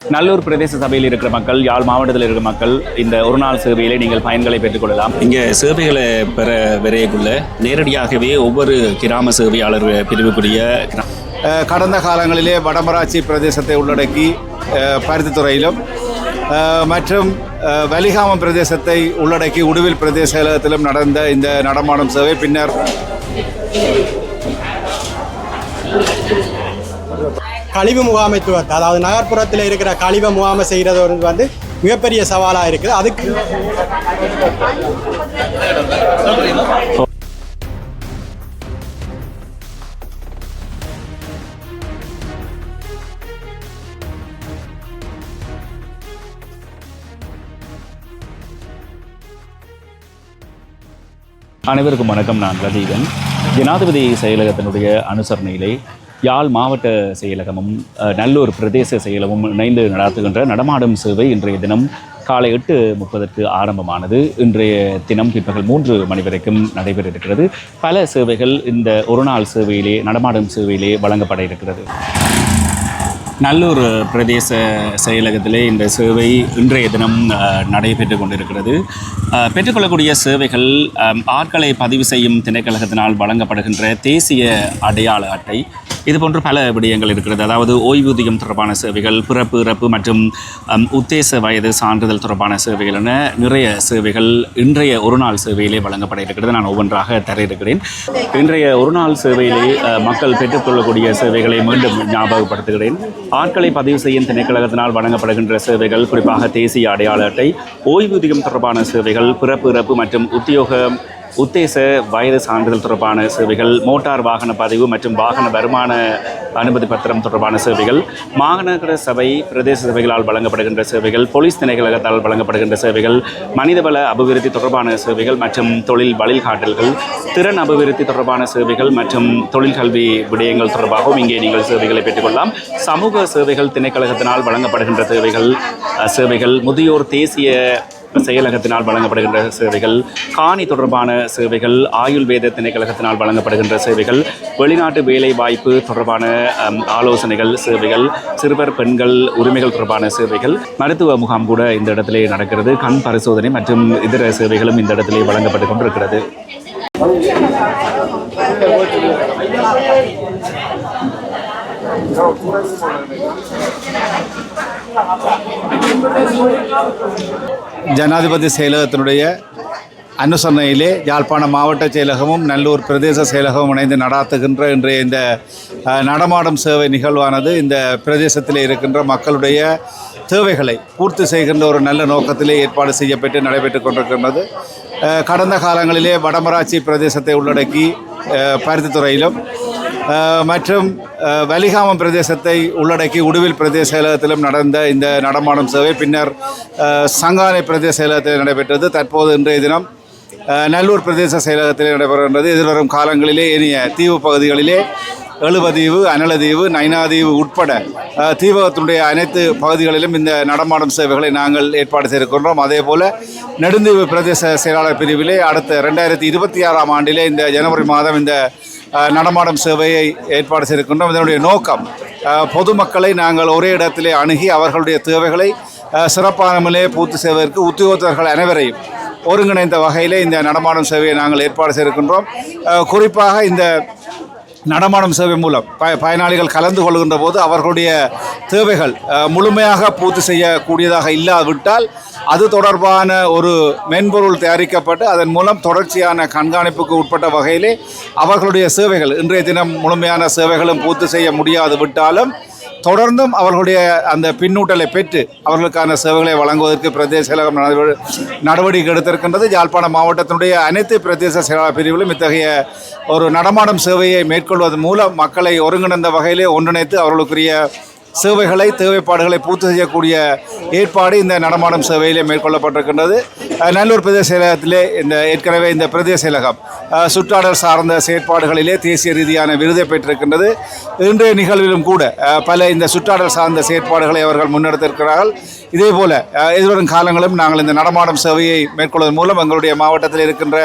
நல்லூர் பிரதேச சபையில் இருக்கிற மக்கள் யாழ் மாவட்டத்தில் இருக்கிற மக்கள் இந்த ஒரு நாள் சேவையிலே நீங்கள் பயன்களை பெற்றுக்கொள்ளலாம் இங்கே சேவைகளை பெற விரையக்குள்ள நேரடியாகவே ஒவ்வொரு கிராம சேவையாளர் பிரிவுக்குரிய கடந்த காலங்களிலே வடமராட்சி பிரதேசத்தை உள்ளடக்கி பருத்தித்துறையிலும் மற்றும் வலிகாமம் பிரதேசத்தை உள்ளடக்கி உடுவில் பிரதேச செயலகத்திலும் நடந்த இந்த நடமாடும் சேவை பின்னர் கழிவு முகாமைத்துவத்தை அதாவது நகர்ப்புறத்தில் இருக்கிற கழிவு முகாமை செய்கிறது வந்து மிகப்பெரிய சவாலாக இருக்குது. அதுக்கு அனைவருக்கும் வணக்கம். நான் ரஜீவன் ஜனாதிபதி செயலகத்தினுடைய அனுசரணையிலே யாழ் மாவட்ட செயலகமும் நல்லூர் பிரதேச செயலகமும் இணைந்து நடாத்துகின்ற நடமாடும் சேவை இன்றைய தினம் காலை எட்டு முப்பதற்கு ஆரம்பமானது. இன்றைய தினம் பிற்பகல் மூன்று மணி வரைக்கும் நடைபெற இருக்கிறது பல சேவைகள் இந்த ஒரு நாள் சேவையிலே நடமாடும் சேவையிலே வழங்கப்பட இருக்கிறது. நல்லூர் பிரதேச செயலகத்திலே இந்த சேவை இன்றைய தினம் நடைபெற்று கொண்டிருக்கிறது. பெற்றுக்கொள்ளக்கூடிய சேவைகள் ஆட்களை பதிவு செய்யும் திணைக்கழகத்தினால் வழங்கப்படுகின்ற தேசிய அடையாள அட்டை. இதுபோன்று பல விடயங்கள் இருக்கிறது. அதாவது ஓய்வூதியம் தொடர்பான சேவைகள் பிறப்பு இறப்பு மற்றும் உத்தேச வயது சான்றிதழ் தொடர்பான சேவைகள் என நிறைய சேவைகள் இன்றைய ஒரு நாள் சேவையிலே வழங்கப்பட இருக்கிறது நான் ஒவ்வொன்றாக தர இருக்கிறேன் இன்றைய ஒரு நாள் சேவையிலே மக்கள் பெற்றுக்கொள்ளக்கூடிய சேவைகளை மீண்டும் ஞாபகப்படுத்துகிறேன். ஆட்களை பதிவு செய்யும் திணைக்கழகத்தினால் வழங்கப்படுகின்ற சேவைகள் குறிப்பாக தேசிய அடையாள அட்டை ஓய்வூதியம் தொடர்பான சேவைகள் பிறப்பு இறப்பு மற்றும் உத்தியோக உத்தேச வயது சான்றிதழ் தொடர்பான சேவைகள் மோட்டார் வாகன பதிவு மற்றும் வாகன வருமான அனுமதி பத்திரம் தொடர்பான சேவைகள் மாநகர சபை பிரதேச சபைகளால் வழங்கப்படுகின்ற சேவைகள் போலீஸ் திணைக்கழகத்தால் வழங்கப்படுகின்ற சேவைகள் மனிதவள அபிவிருத்தி தொடர்பான சேவைகள் மற்றும் தொழில் வழிகாட்டல்கள் திறன் அபிவிருத்தி தொடர்பான சேவைகள் மற்றும் தொழில் கல்வி விடயங்கள் தொடர்பாகவும் இங்கே நீங்கள் சேவைகளை பெற்றுக்கொள்ளலாம். சமூக சேவைகள் திணைக்கழகத்தினால் வழங்கப்படுகின்ற சேவைகள் சேவைகள் முதியோர் தேசிய செயலகத்தினால் வழங்கப்படுகின்ற சேவைகள் காணி தொடர்பான சேவைகள் ஆயுள்வேத திணைக்கழகத்தினால் வழங்கப்படுகின்ற சேவைகள் வெளிநாட்டு வேலை வாய்ப்பு தொடர்பான ஆலோசனைகள் சேவைகள் சிறுவர் பெண்கள் உரிமைகள் தொடர்பான சேவைகள் மருத்துவ முகாம் கூட இந்த இடத்திலே நடக்கிறது. கண் பரிசோதனை மற்றும் இதர சேவைகளும் இந்த இடத்திலே வழங்கப்பட்டு கொண்டிருக்கிறது. ஜனாதிபதி செயலகத்தினுடைய அனுசரணையிலே யாழ்ப்பாணம் மாவட்ட செயலகமும் நல்லூர் பிரதேச செயலகமும் இணைந்து நடாத்துகின்ற இன்றைய இந்த நடமாடும் சேவை நிகழ்வானது இந்த பிரதேசத்தில் இருக்கின்ற மக்களுடைய தேவைகளை பூர்த்தி செய்கின்ற ஒரு நல்ல நோக்கத்திலே ஏற்பாடு செய்யப்பட்டு நடைபெற்று கொண்டிருக்கின்றது. கடந்த காலங்களிலே வடமராட்சி பிரதேசத்தை உள்ளடக்கி பருத்தித்துறையிலும் மற்றும் வலிகாமம் பிரதேசத்தை உள்ளடக்கி உடுவில் பிரதேச செயலகத்திலும் நடந்த இந்த நடமாடும் சேவை பின்னர் சங்கானை பிரதேச செயலகத்தில் நடைபெற்றது. தற்போது இன்றைய தினம் நல்லூர் பிரதேச செயலகத்தில் நடைபெறுகின்றது. எதிர்வரும் காலங்களிலே இனிய தீவு பகுதிகளிலே எழுபதீவு அனலதீவு நைனாதீவு உட்பட அஹ், தீவகத்தினுடைய அனைத்து பகுதிகளிலும் இந்த நடமாடும் சேவைகளை நாங்கள் ஏற்பாடு செய்திருக்கின்றோம். அதே போல் நெடுந்தீவு பிரதேச செயலாளர் பிரிவிலே அடுத்த ரெண்டாயிரத்தி இருபத்தி ஆறாம் ஆண்டிலே இந்த ஜனவரி மாதம் இந்த நடமாடும் சேவையை ஏற்பாடு செய்திருக்கின்றோம். இதனுடைய நோக்கம் பொதுமக்களை நாங்கள் ஒரே இடத்திலே அணுகி அவர்களுடைய தேவைகளை சிறப்பான முறையிலே பூர்த்தி செய்வதற்கு உத்தியோகத்தர்கள் அனைவரையும் ஒருங்கிணைந்த வகையிலே இந்த நடமாடும் சேவையை நாங்கள் ஏற்பாடு செய்திருக்கின்றோம். குறிப்பாக இந்த நடமாடும் சேவை மூலம் ப பயனாளிகள் கலந்து கொள்கின்ற போது அவர்களுடைய தேவைகள் முழுமையாக பூர்த்தி செய்யக்கூடியதாக இல்லாவிட்டால் அது தொடர்பான ஒரு மென்பொருள் தயாரிக்கப்பட்டு அதன் மூலம் தொடர்ச்சியான கண்காணிப்புக்கு உட்பட்ட வகையிலே அவர்களுடைய சேவைகள் இன்றைய தினம் முழுமையான சேவைகளும் பூர்த்தி செய்ய முடியாது விட்டாலும் தொடர்ந்தும் அவர்களுடைய அந்த பின்னூட்டலை பெற்று அவர்களுக்கான சேவைகளை வழங்குவதற்கு பிரதேச செயலகம் நடவடிக்கை எடுத்திருக்கின்றது. யாழ்ப்பாணம் மாவட்டத்தினுடைய அனைத்து பிரதேச செயலாளர் பிரிவிலும் இத்தகைய ஒரு நடமாடும் சேவையை மேற்கொள்வதன் மூலம் மக்களை ஒருங்கிணைந்த வகையிலே ஒன்றிணைத்து அவர்களுக்குரிய சேவைகளை தேவைப்பாடுகளை பூர்த்தி செய்யக்கூடிய ஏற்பாடு இந்த நடமாடும் சேவையிலே மேற்கொள்ளப்பட்டிருக்கின்றது. நல்லூர் பிரதேச செயலகத்திலே இந்த ஏற்கனவே இந்த பிரதேச செயலகம் சுற்றாடல் சார்ந்த செயற்பாடுகளிலே தேசிய ரீதியான விருதை பெற்றிருக்கின்றது. இன்றைய நிகழ்விலும் கூட பல இந்த சுற்றாடல் சார்ந்த செயற்பாடுகளை அவர்கள் முன்னெடுத்திருக்கிறார்கள். இதே போல எதிர்வரும் காலங்களும் நாங்கள் இந்த நடமாடும் சேவையை மேற்கொள்வதன் மூலம் எங்களுடைய மாவட்டத்தில் இருக்கின்ற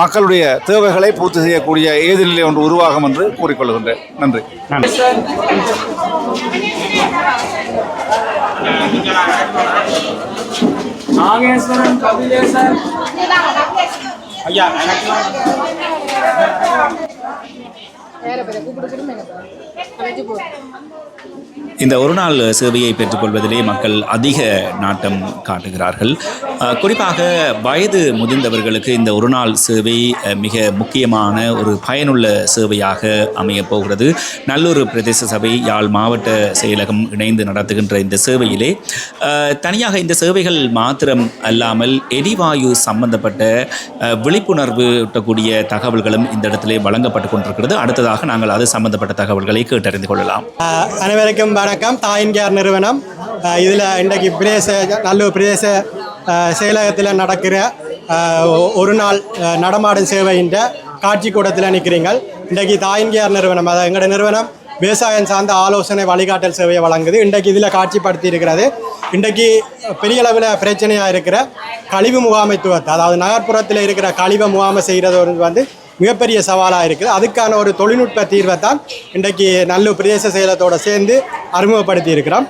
மக்களுடைய தேவைகளை பூர்த்தி செய்யக்கூடிய ஏதுநிலை ஒன்று உருவாகும் என்று கூறிக்கொள்கின்றேன். நன்றி. நன்றி. நாகேஸ்வரன் கபிலேசர் ஐயா எனக்கு வேற பேரை கூப்பிட்டு இந்த ஒரு நாள் சேவையை பெற்றுக்கொள்வதிலே மக்கள் அதிக நாட்டம் காட்டுகிறார்கள். குறிப்பாக வயது முதிர்ந்தவர்களுக்கு இந்த ஒரு நாள் சேவை மிக முக்கியமான ஒரு பயனுள்ள சேவையாக அமையப் போகிறது. நல்லூர் பிரதேச சபை யாழ் மாவட்ட செயலகம் இணைந்து நடத்துகின்ற இந்த சேவையிலே தனியாக இந்த சேவைகள் மாத்திரம் அல்லாமல் எரிவாயு சம்பந்தப்பட்ட விழிப்புணர்வு ஊட்டக்கூடிய தகவல்களும் இந்த இடத்திலே வழங்கப்பட்டு கொண்டிருக்கிறது. அடுத்ததாக நாங்கள் அது சம்பந்தப்பட்ட தகவல்களை கேட்டறிந்து கொள்ளலாம். அனைவருக்கும் வணக்கம். தாயின்கேர் நிறுவனம். இதில் இன்றைக்கு பிரதேச நல்லூர் பிரதேச செயலகத்தில் நடக்கிற ஒரு நாள் நடமாடும் சேவையின் காட்சி கூடத்தில் நிற்கிறீங்கள் இன்றைக்கு தாயின்கேர் நிறுவனம் அதாவது எங்களோட நிறுவனம் விவசாயம் சார்ந்த ஆலோசனை வழிகாட்டல் சேவையை வழங்குது. இன்றைக்கு இதில் காட்சிப்படுத்தி இருக்கிறது. இன்றைக்கு பெரிய அளவில் பிரச்சனையாக இருக்கிற கழிவு முகாமைத்துவத்தை அதாவது நகர்ப்புறத்தில் இருக்கிற கழிவை முகாமை செய்கிறது ஒரு வந்து மிகப்பெரிய சவாலாக இருக்குது. அதுக்கான ஒரு தொழில்நுட்ப தீர்வை தான் இன்றைக்கு நல்லூர் பிரதேச செயலத்தோட சேர்ந்து அறிமுகப்படுத்தி இருக்கிறோம்.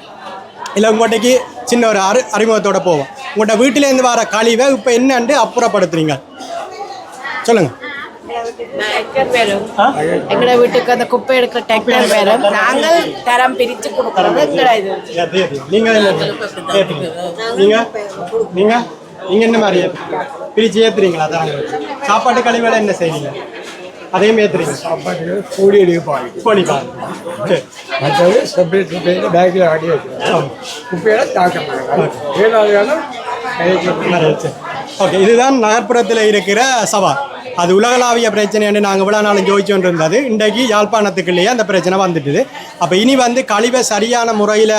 இல்லை உங்கள்கிட்டக்கு சின்ன ஒரு அறி அறிமுகத்தோட போவோம். உங்கள்கிட்ட வீட்டிலேருந்து வர கழிவை இப்போ என்னண்டு அப்புறப்படுத்துறீங்க? சொல்லுங்கள் எங்களோட வீட்டுக்கு அந்த குப்பை எடுக்கிற டேக்டர் வரும் நாங்கள் தரம் பிரிச்சு கொடுக்கறது எங்களோட இது? நீங்கள் நீங்கள் நீங்கள் என்ன மாதிரி? பிரித்து ஏற்றுறீங்களா அதான் சாப்பாட்டு கழிவுகளை என்ன செய்றீங்க அதையும் ஏற்றுறீங்க சாப்பாட்டுக்கு கூலி எடுப்பாங்க போனி பாருங்க சரி. மற்றது செப்பரேட் குப்பையில் பேக்கில் ஆடி வைக்கிறோம் குப்பையில் ஏழாவது காலம் ஓகே. இதுதான் நகர்ப்புறத்தில் இருக்கிற சவால். அது உலகளாவிய பிரச்சனை என்று நாங்கள் இவ்வளோ நாளும் ஜோதிச்சு கொண்டு இருந்தது இன்றைக்கு யாழ்ப்பாணத்துக்குள்ளேயே அந்த பிரச்சனை வந்துட்டுது. அப்போ இனி வந்து கழிவை சரியான முறையில்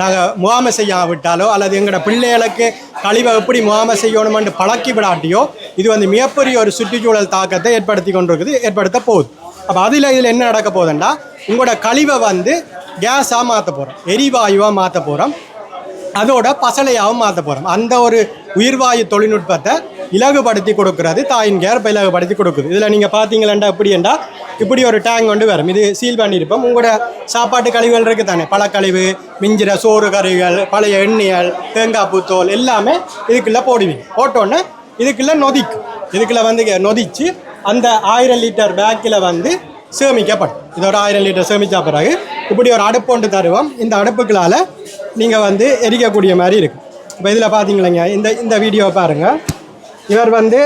நாங்கள் முகாமை செய்யாவிட்டாலோ அல்லது எங்களோட பிள்ளைகளுக்கு கழிவை எப்படி முகாமை செய்யணுமென்று பழக்கி விடாட்டியோ இது வந்து மிகப்பெரிய ஒரு சுற்றுச்சூழல் தாக்கத்தை ஏற்படுத்தி கொண்டிருக்குது ஏற்படுத்த போகுது. அப்போ அதில் இதில் என்ன நடக்க போகுதுன்னா உங்களோட கழிவை வந்து கேஸாக மாற்ற போகிறோம் எரிவாயுவாக மாற்ற போகிறோம் அதோட பசலையாகவும் மாற்ற போகிறோம் அந்த ஒரு உயிர்வாயு தொழில்நுட்பத்தை இலகுபடுத்தி கொடுக்கறது தாயின் கேர் இப்போ இலகுபடுத்தி கொடுக்குது. இதில் நீங்கள் பார்த்தீங்களா எப்படின்னா இப்படி ஒரு டேங்க் கொண்டு வரும். இது சீல் பண்ணியிருப்போம். உங்களோட சாப்பாட்டு கழிவுகள் இருக்குது தானே. பழக்கழிவு மிஞ்சிற சோறு கறிகள் பழைய எண்ணெய்கள் தேங்காய் பூத்தோல் எல்லாமே இதுக்குள்ளே போடுவீங்க. போட்டோன்னே இதுக்குள்ளே நொதிக்கும். இதுக்குள்ளே வந்து நொதிச்சு அந்த ஆயிரம் லிட்டர் பேக்கில் வந்து சேமிக்கப்படும். இதோட ஆயிரம் லிட்டர் சேமித்த பிறகு இப்படி ஒரு அடுப்பு ஒன்று தருவோம். இந்த அடுப்புகளால் நீங்கள் வந்து எரிக்கக்கூடிய மாதிரி இருக்கும். இப்போ இதில் பார்த்தீங்களேங்க இந்த இந்த வீடியோவை பாருங்கள் இவர் வந்து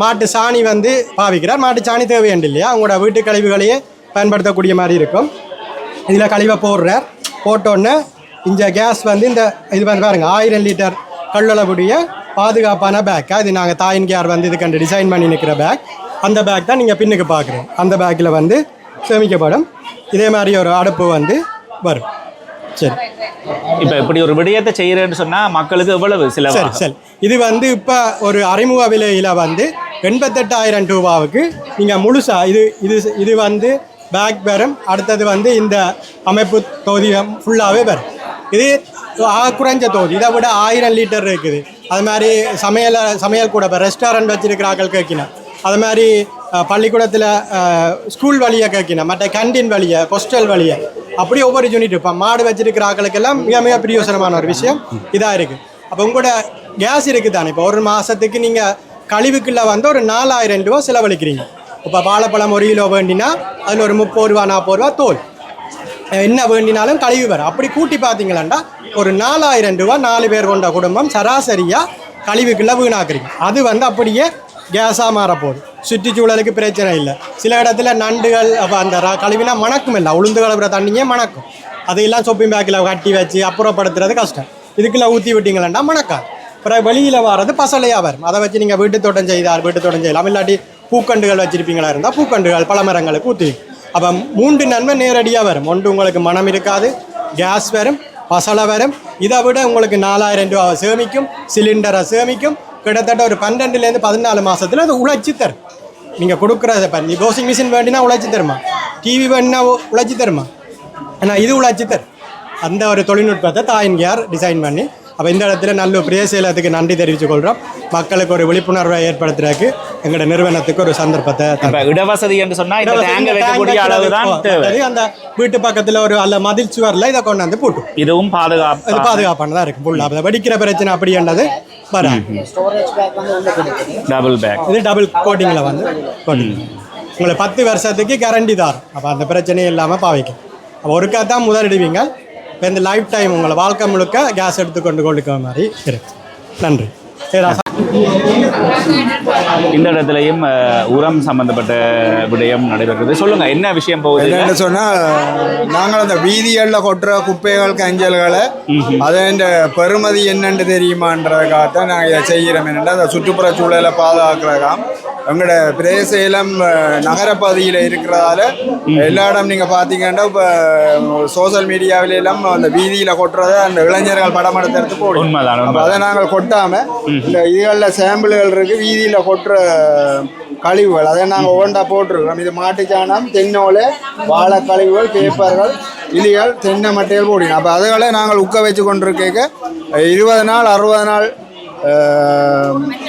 மாட்டு சாணி வந்து பாவிக்கிறார். மாட்டு சாணி தேவையண்டு இல்லையா அவங்களோட வீட்டு கழிவுகளையே பயன்படுத்தக்கூடிய மாதிரி இருக்கும். இதில் கழிவை போடுறார். போட்டோன்னே இந்த கேஸ் வந்து இந்த இது வந்து பாருங்கள் ஆயிரம் லிட்டர் கல்லளவுடைய பாதுகாப்பான பேக் இது நாங்கள் தாயின் கேர் வந்து இதுக்கண்டு டிசைன் பண்ணி நிற்கிற பேக் அந்த பேக் தான் நீங்கள் பின்னுக்கு பார்க்குறோம். அந்த பேக்கில் வந்து சேமிக்கப்படும். இதே மாதிரி ஒரு அடுப்பு வந்து வரும். சரி. இப்போ இப்படி ஒரு விடயத்தை செய்கிறேன்னு சொன்னால் மக்களுக்கு எவ்வளவு சரி சரி. இது வந்து இப்போ ஒரு அறிமுக விலையில் வந்து எண்பத்தெட்டாயிரம் ரூபாவுக்கு நீங்கள் முழுசா இது இது இது வந்து பேக் வரும் அடுத்தது வந்து இந்த அமைப்பு தொகுதி ஃபுல்லாகவே வரும் இது குறைஞ்ச தொகுதி. இதை விட ஆயிரம் லிட்டர் இருக்குது. அது மாதிரி சமையல் சமையல் கூட இப்போ ரெஸ்டாரண்ட் வச்சிருக்கிறாக்கள் கேட்கினா அது மாதிரி பள்ளிக்கூடத்தில் ஸ்கூல் வழியை கேட்கினா மற்ற கேன்டீன் வழியை ஹாஸ்டல் வழியை. அப்படி ஒவ்வொரு யூனிட் இப்போ மாடு வச்சிருக்கிற ஆக்களுக்கெல்லாம் மிக மிக பிரியோசனமான ஒரு விஷயம். இதாக இருக்குது அப்போ உங்களோட கேஸ் இருக்குது தானே இப்போ ஒரு மாதத்துக்கு நீங்கள் கழிவுக்குள்ளே வந்து ஒரு நாலாயிரம் ரூபா செலவழிக்கிறீங்க. இப்போ வாழைப்பழம் ஒரு கிலோ வேண்டினா அதில் ஒரு முப்பது ரூபா நாற்பது ரூபா தோல். என்ன வேண்டினாலும் கழிவு வரும். அப்படி கூட்டி பார்த்தீங்களாண்டா ஒரு நாலாயிரம் ரூபா நாலு பேர் கொண்ட குடும்பம் சராசரியாக கழிவுக்குள்ளே வீணாக்குறீங்க. அது வந்து அப்படியே கேஸாக மாறப்போகுது சுற்றுச்சூழலுக்கு பிரச்சனை இல்லை சில இடத்துல நண்டுகள் அப்போ அந்த ர- கழிவுனா மணக்கும் இல்லை உளுந்து கலப்புற தண்ணியே மணக்கும் அதையெல்லாம் சொப்பிங் பேக்கில் கட்டி வச்சு அப்புறப்படுத்துறது கஷ்டம் இதுக்குள்ள ஊற்றி விட்டீங்களா மணக்காது அப்புறம் வெளியில் வர்றது பசலையாக வரும் அதை வச்சு நீங்கள் வீட்டு தோட்டம் செய்தால் வீட்டு தோட்டம் செய்யலாம் இல்லாட்டி பூக்கண்டுகள் வச்சுருப்பீங்களா இருந்தால் பூக்கண்டுகள் பழமரங்களுக்கு ஊற்றி அப்போ மூன்று நன்மை நேரடியாக வரும் ஒன்று உங்களுக்கு மனம் இருக்காது கேஸ் வரும் பசலை வரும் இதை விட உங்களுக்கு நாலாயிரம் ரூபா சேமிக்கும் சிலிண்டரை சேமிக்கும் கிட்டத்தட்ட ஒரு பன்னெண்டுலேருந்து பதினாலு மாதத்தில் அது உழைச்சி தரும். நீங்கள் கொடுக்குறத இப்போ நீ வாஷிங் மிஷின் வேண்டினா உழைச்சி தருமா? டிவி வேணுனா உழைச்சி தருமா? ஆனால் இது உழைச்சி தரும். அந்த ஒரு தொழில்நுட்பத்தை தாயின் கேர் டிசைன் பண்ணி அப்போ இந்த இடத்துல நல்ல பிரதேச செயலகத்துக்கு நன்றி தெரிவித்துக் கொள்கிறோம் மக்களுக்கு ஒரு விழிப்புணர்வை ஏற்படுத்துறதுக்கு எங்களோட நிறுவனத்துக்கு ஒரு சந்தர்ப்பத்தை. இடவசதி என்று சொன்னா இந்த இலவச டேங்க இந்த வைக்கக்கூடிய tank அளவு தான் வைக்கிறது, தேவை. அது அந்த வீட்டு பக்கத்தில் ஒரு அல்ல மதில் சுவரில் இதை கொண்டாந்து போட்டும். இதுவும் இது பாதுகாப்பு பாதுகாப்பானதாக இருக்கும் அப்போ வெடிக்கிற பிரச்சனை அப்படின்றது வராது. டபுள் பேக் இது டபுள் கோட்டிங்கில் வந்து உங்களை பத்து வருஷத்துக்கு கேரண்டி தான் அப்போ அந்த பிரச்சனையும் இல்லாமல் பாவிக்கும். அப்போ ஒருக்கா தான் முதலிடுவீங்க. இந்த லைஃப் டைம் உங்களை வாழ்க்கை முழுக்க கேஸ் எடுத்துக்கொண்டு கொண்டுக்கிற மாதிரி இருக்கு. நன்றி. இந்த இடத்துலயும் உரம் சம்பந்தப்பட்ட விடயம் நடைபெறுகிறது சொல்லுங்க என்ன விஷயம் போகுது என்னன்னு சொன்னா நாங்கள் அந்த வீதிகளில் கொட்டுற குப்பைகள் கஞ்சல்களை அதன் பெருமதி என்னன்னு தெரியுமான்றதுக்காகத்தான் நாங்கள் இதை செய்கிறோம். என்னென்னா அந்த சுற்றுப்புற சூழலை பாதுகாக்கிறதாம் எங்களோட பிரதேசம் நகரப்பகுதியில் இருக்கிறதால எல்லா இடம் நீங்கள் பார்த்தீங்கன்னா இப்போ சோஷியல் மீடியாவில எல்லாம் அந்த வீதியில் கொட்டுறதை அந்த இளைஞர்கள் படம் எடுத்து போடும். அதை நாங்கள் கொட்டாம இந்த இதுகளில் சாம்பிள்கள் இருக்கு வீதியில் கொட்டுற கழிவுகள். அதை நாங்கள் ஒவ்வொன்றா போட்டிருக்கிறோம் இது மாட்டுச்சாணம் தென்னோலை வாழை கழிவுகள் பேப்பர்கள் இலிகள் தென்னை மட்டைகள் போடினோம் அப்போ அதுகளை நாங்கள் உக்க வச்சு கொண்டிருக்க இருபது நாள் அறுபது நாள்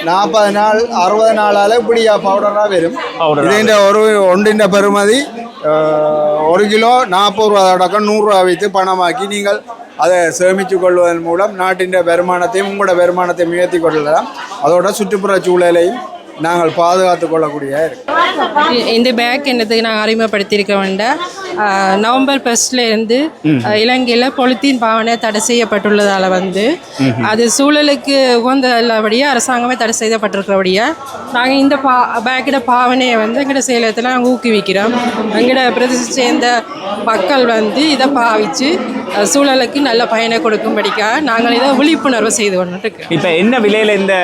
நாற்பது நாள் அறுபது நாளால் இப்படியா பவுடராக வரும் Powder ஆ ഇതിൻ്റെ ഒരു ഒണ്ടിൻ്റെ പെരുമതി ഏഹ്, ഒരു കിലോ നാൽപ്പത് രൂപ അടക്കം നൂറ് രൂപ வைத்து பணமாக்கி நீங்கள் அதை சேமித்து கொள்வதன் மூலம் நாட்டின் வருமானத்தையும் உங்களோட வருமானத்தையும் உயர்த்தி கொள்ளலாம் அதோட சுற்றுப்புற சூழலையும் நாங்கள் பாதுகாத்து கொள்ளக்கூடிய இருக்கு இந்த பேக் என்னதுக்கு நாங்கள் அறிமுகப்படுத்தியிருக்க வேண்டாம் நவம்பர் ஃபர்ஸ்ட்ல இருந்து இலங்கையில் பொலித்தீன் பாவனை தடை செய்யப்பட்டுள்ளதால் வந்து அது சூழலுக்கு உகந்தபடியாக அரசாங்கமே தடை செய்யப்பட்டிருக்கிறபடியாக நாங்கள் இந்த பா பேக்கோட பாவனையை வந்து எங்களோட சேலத்தில் நாங்கள் ஊக்குவிக்கிறோம். எங்களோட பிரதேசத்தை சேர்ந்த மக்கள் வந்து இதை பாவிச்சு சூழலுக்கு நல்ல பயனை கொடுக்கும்படிக்காக நாங்கள் இதை விழிப்புணர்வு செய்து இருக்கோம் இப்ப என்ன விலையில இந்த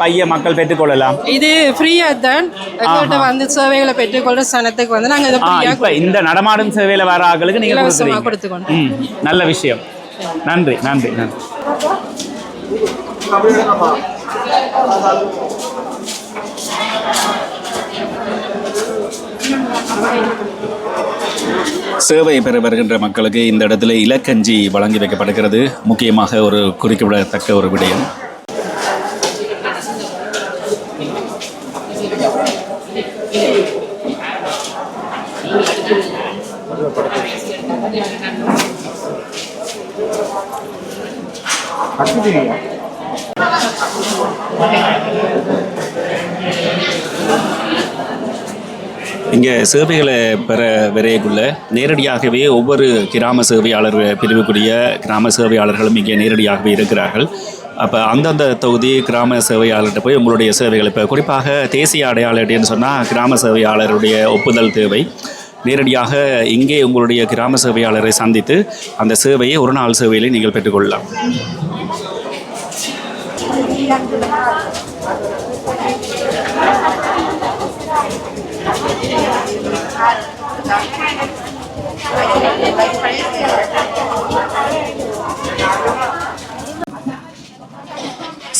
பைய மக்கள் பெற்றுக்கொள்ளலாம்? இது ஃப்ரீயாக தான். எங்கள்கிட்ட வந்து சேவைகளை பெற்றுக்கொள்கிற சனத்துக்கு வந்து நாங்கள் இதை ஃப்ரீயாக இந்த நடமாடும் சேவையில வர ஆட்களுக்கு நீங்க இலவசமா கொடுக்குறீங்க. கொடுத்துக்கொண்டோம். ம், நல்ல விஷயம். நன்றி நன்றி நன்றி. சேவை பெற வருகின்ற மக்களுக்கு இந்த இடத்துல இலக்கஞ்சி வழங்கி வைக்கப்படுகிறது. முக்கியமாக ஒரு குறிப்பிடத்தக்க ஒரு விடயம். இங்கே சேவைகளை பெற விரையக்குள்ள நேரடியாகவே ஒவ்வொரு கிராம சேவையாளர் பிரிவுக்குரிய கிராம சேவையாளர்களும் இங்கே நேரடியாகவே இருக்கிறார்கள். அப்போ அந்தந்த தொகுதி கிராம சேவையாளர்கிட்ட போய் உங்களுடைய சேவைகள் இப்போ குறிப்பாக தேசிய அடையாளர்னு சொன்னால் கிராம சேவையாளருடைய ஒப்புதல் தேவை. நேரடியாக இங்கே உங்களுடைய கிராம சேவையாளரை சந்தித்து அந்த சேவையை ஒரு நாள் சேவையிலே நீங்கள் பெற்றுக்கொள்ளலாம்.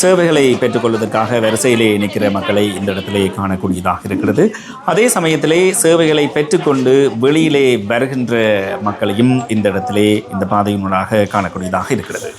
சேவைகளை பெற்றுக்கொள்வதற்காக வரிசையிலே நிற்கிற மக்களை இந்த இடத்திலே காணக்கூடியதாக இருக்கிறது. அதே சமயத்திலே சேவைகளை பெற்றுக்கொண்டு வெளியிலே வருகின்ற மக்களையும் இந்த இடத்திலே இந்த பாதையினூடாக காணக்கூடியதாக இருக்கிறது.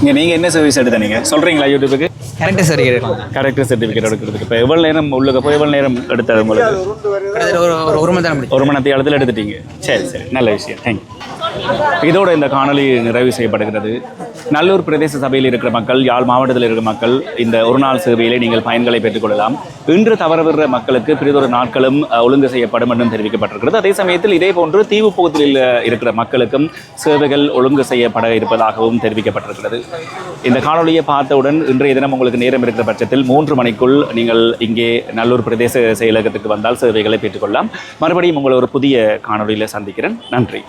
இங்கே நீங்கள் என்ன சர்வீஸ் எடுத்த நீங்கள் சொல்கிறீங்களா யூடியூபுக்கு? கரெக்டாக சரி எடுக்கலாம் கரெக்டர் சர்டிஃபிகேட் எடுக்கிறதுக்கு. இப்போ எவ்வளோ நேரம் உள்ளுக்க போய் எவ்வளோ நேரம் எடுத்தது உங்களுக்கு? ஒரு ஒரு மணி நேரம் ஒரு மணி நேரத்தில் எடுத்துட்டீங்க. சரி சரி. நல்ல விஷயம். தேங்க்யூ இதோட இந்த காணொளி நிறைவு செய்யப்படுகிறது. நல்லூர் பிரதேச சபையில் இருக்கிற மக்கள் யாழ் மாவட்டத்தில் இருக்கிற மக்கள் இந்த ஒரு நாள் சேவையிலே நீங்கள் பயன்களை பெற்றுக்கொள்ளலாம் இன்று தவறவிடுற மக்களுக்கு பிறிதொரு நாட்களும் ஒழுங்கு செய்யப்படும் என்றும் தெரிவிக்கப்பட்டிருக்கிறது. அதே சமயத்தில் இதே போன்று தீவு பகுதியில் இருக்கிற மக்களுக்கும் சேவைகள் ஒழுங்கு செய்யப்பட இருப்பதாகவும் தெரிவிக்கப்பட்டிருக்கிறது. இந்த காணொளியை பார்த்தவுடன் இன்றைய தினம் உங்களுக்கு நேரம் இருக்கிற பட்சத்தில் மூன்று மணிக்குள் நீங்கள் இங்கே நல்லூர் பிரதேச செயலகத்துக்கு வந்தால் சேவைகளை பெற்றுக்கொள்ளலாம் மறுபடியும் உங்களை ஒரு புதிய காணொளியில் சந்திக்கிறேன். நன்றி.